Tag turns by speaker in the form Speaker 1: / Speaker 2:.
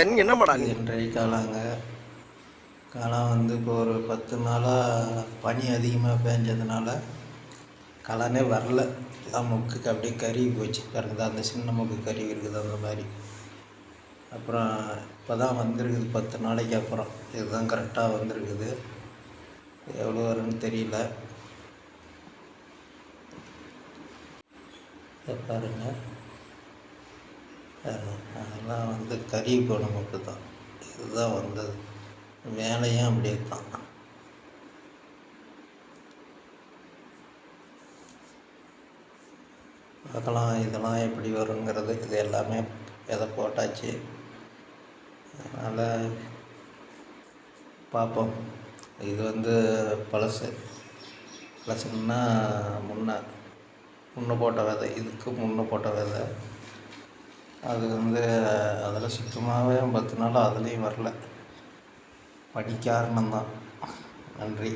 Speaker 1: என் என்ன படம்
Speaker 2: இன்றைய காலாங்க. காலம் வந்து இப்போ ஒரு பத்து நாளாக பனி அதிகமாக பேஞ்சதுனால கலனே வரல. எல்லாம் முக்குக்கு அப்படியே கருகி போச்சு. பாருங்க அந்த சின்ன முக்கு கருகி இருக்குது அந்த மாதிரி. அப்புறம் இப்போ தான் வந்திருக்குது பத்து நாளைக்கு அப்புறம். இதுதான் கரெக்டாக வந்திருக்குது. எவ்வளோ வரும்னு தெரியல. பாருங்கள் அதெல்லாம் வந்து கறி போன முக்கு தான் இதுதான் வந்தது. வேலையும் அப்படியே தான். பார்க்கலாம் இதெல்லாம் எப்படி வருங்கிறது இது எல்லாமே எதை போட்டாச்சு. அதனால் பார்ப்போம். இது வந்து பழசு. பழசுன்னா முன்ன முன்ன போட்ட விதை. இதுக்கு முன்ன போட்ட விதை. அது வந்து அதில் சுத்தமாகவே பத்து நாள் அதுலேயும் வரல படி காரணம்தான் நன்றி